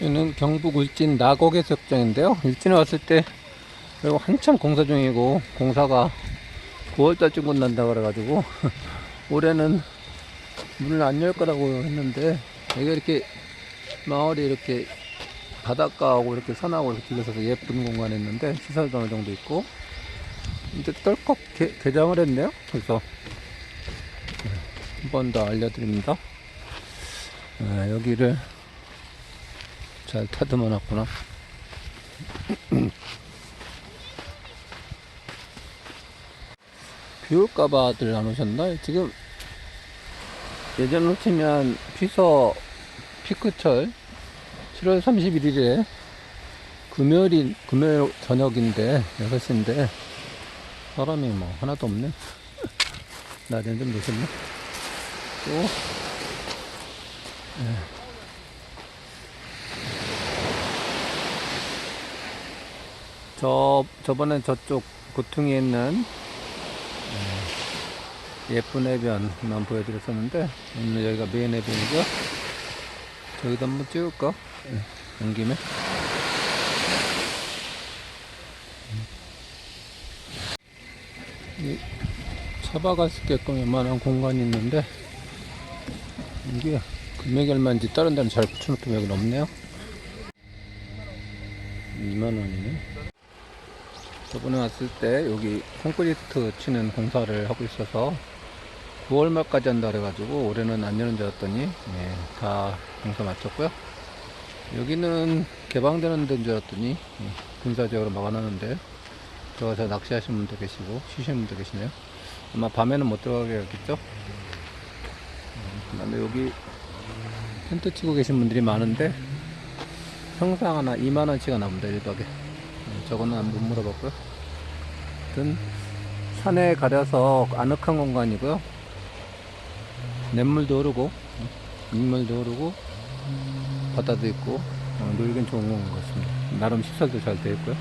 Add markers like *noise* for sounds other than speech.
여기는 경북 울진 나곡해수욕장인데요. 일진에 왔을 때 그리고 한참 공사 중이고 공사가 9월달쯤 끝난다 그래가지고 *laughs* 올해는 문을 안 열 거라고 했는데 여기가 이렇게 마을이 이렇게 바닷가하고 이렇게 산하고 이렇게 둘러서서 예쁜 공간이 있는데 시설도 어느 정도 있고 이제 떨컥 개, 개장을 했네요. 그래서 한 번 더 알려드립니다. 아, 여기를 잘 타듬어 놨구나. 비 올까봐들 안 오셨나? 지금 예전으로 치면 피서 피크철 7월 31일에 금요일인, 금요일 저녁인데, 6시인데, 사람이 뭐 하나도 없네. *laughs* 낮에는 좀 늦었네. 또, 예. 저, 저번엔 저쪽 고퉁이에 있는 예, 예쁜 해변만 보여드렸었는데, 오늘 여기가 메인 해변이죠. 저기도 한번 찍을까? 예, 온 김에. 이 차박할 수 있게끔 웬만한 공간이 있는데, 이게 얼마인지 다른 데는 잘 붙여놓던 여기는 없네요. 2만원이네. 저번에 왔을 때 여기 콘크리트 치는 공사를 하고 있어서 9월 말까지 한다 그래가지고 올해는 안 여는 줄 알았더니 예, 다 공사 마쳤고요. 여기는 개방되는 데인 줄 알았더니 예, 군사적으로 막아놨는데 들어가서 낚시하시는 분도 계시고 쉬시는 분도 계시네요. 아마 밤에는 못 들어가겠죠. 그 다음에 여기 텐트 치고 계신 분들이 많은데 평상 하나 2만원치가 나옵니다 1박에 음, 저거는 안- 못 물어봤고요. 하여튼 산에 가려서 아늑한 공간이고요. 냇물도 흐르고 음, 민물도 흐르고 바다도 있고 어, 놀긴 좋은 것 같습니다. 나름 시설도 잘 되어 있고요